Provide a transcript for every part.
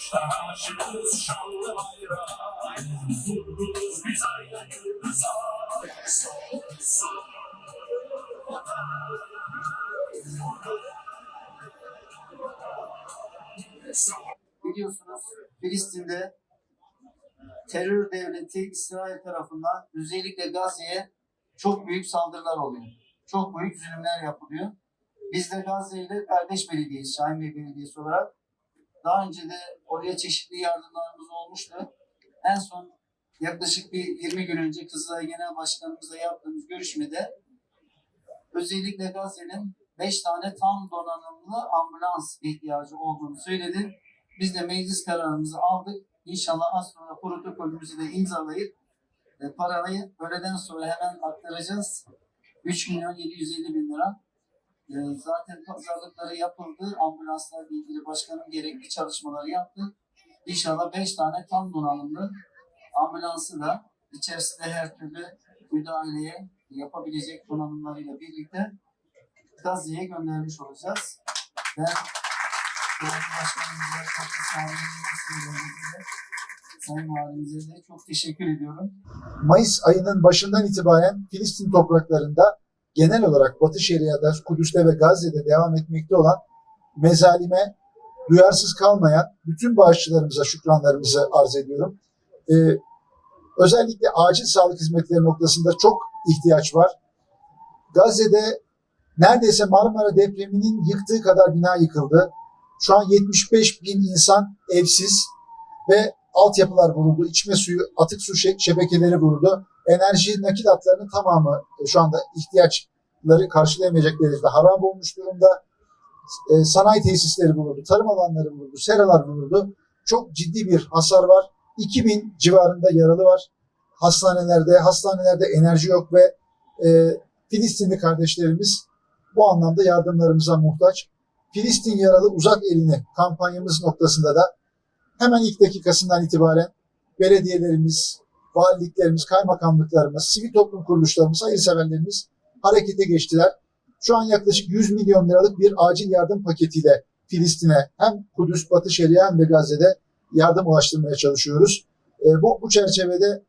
Uçta aşığız şanlı biliyorsunuz Filistin'de terör devleti İsrail tarafından özellikle Gazze'ye çok büyük saldırılar oluyor. Çok büyük zulümler yapılıyor. Biz de Gazze ile kardeş belediyeyiz, Şahin Bey Belediyesi olarak. Daha önce de oraya çeşitli yardımlarımız olmuştu. En son yaklaşık bir 20 gün önce Kızılay Genel Başkanımızla yaptığımız görüşmede özellikle Gazze'nin 5 tane tam donanımlı ambulans ihtiyacı olduğunu söyledi. Biz de meclis kararımızı aldık. İnşallah az sonra protokolümüzü de imzalayıp e, parayı öğleden sonra hemen aktaracağız. 3 milyon 750 bin lira. E, zaten pazarlıkları yapıldı. Ambulanslarla ilgili başkanım gerekli çalışmaları yaptı. İnşallah 5 tane tam donanımlı ambulansı da içerisinde her türlü müdahaleye yapabilecek donanımlarıyla birlikte Gazze'ye göndermiş olacağız. Ben Değerli Başkanımıza, katkı sağlayanlarına Sayın Valimize de çok teşekkür ediyorum. Mayıs ayının başından itibaren Filistin topraklarında genel olarak Batı Şeria'da, Kudüs'te ve Gazze'de devam etmekte olan mezalime duyarsız kalmayan bütün bağışçılarımıza şükranlarımızı arz ediyorum. Ee, özellikle acil sağlık hizmetleri noktasında çok ihtiyaç var. Gazze'de neredeyse Marmara depreminin yıktığı kadar bina yıkıldı. Şu an 75 bin insan evsiz ve altyapılar vuruldu. İçme suyu, atık su şe- şebekeleri vuruldu. Enerji nakil hatlarının tamamı e, şu anda ihtiyaçları karşılayamayacak derecede harap olmuş durumda. E, sanayi tesisleri vuruldu, tarım alanları vuruldu, seralar vuruldu. Çok ciddi bir hasar var. 2000 civarında yaralı var. Hastanelerde, hastanelerde enerji yok ve e, Filistinli kardeşlerimiz bu anlamda yardımlarımıza muhtaç. Filistin yaralı uzak elini kampanyamız noktasında da hemen ilk dakikasından itibaren belediyelerimiz, valiliklerimiz, kaymakamlıklarımız, sivil toplum kuruluşlarımız, hayırseverlerimiz harekete geçtiler. Şu an yaklaşık 100 milyon liralık bir acil yardım paketiyle Filistin'e hem Kudüs, Batı Şeria hem de Gazze'de yardım ulaştırmaya çalışıyoruz. E, bu, bu çerçevede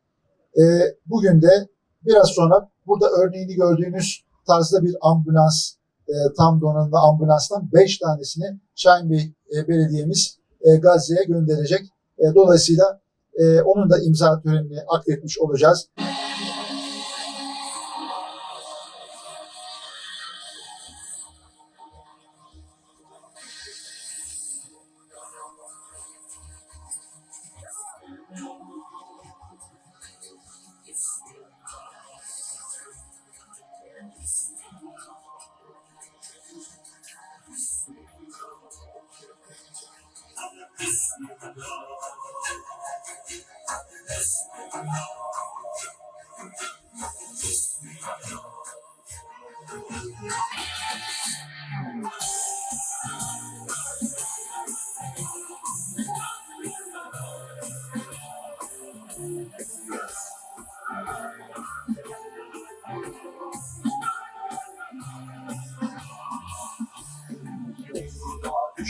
e, bugün de biraz sonra burada örneğini gördüğünüz tarzda bir ambulans, e, tam donanımlı ambulanstan 5 tanesini Şahin Bey e, Belediye'miz e, Gazze'ye gönderecek. E, dolayısıyla e, onun da imza törenini akletmiş olacağız.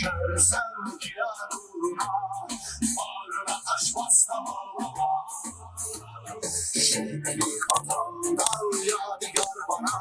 Charles Sevgili vatan, yadigar bana.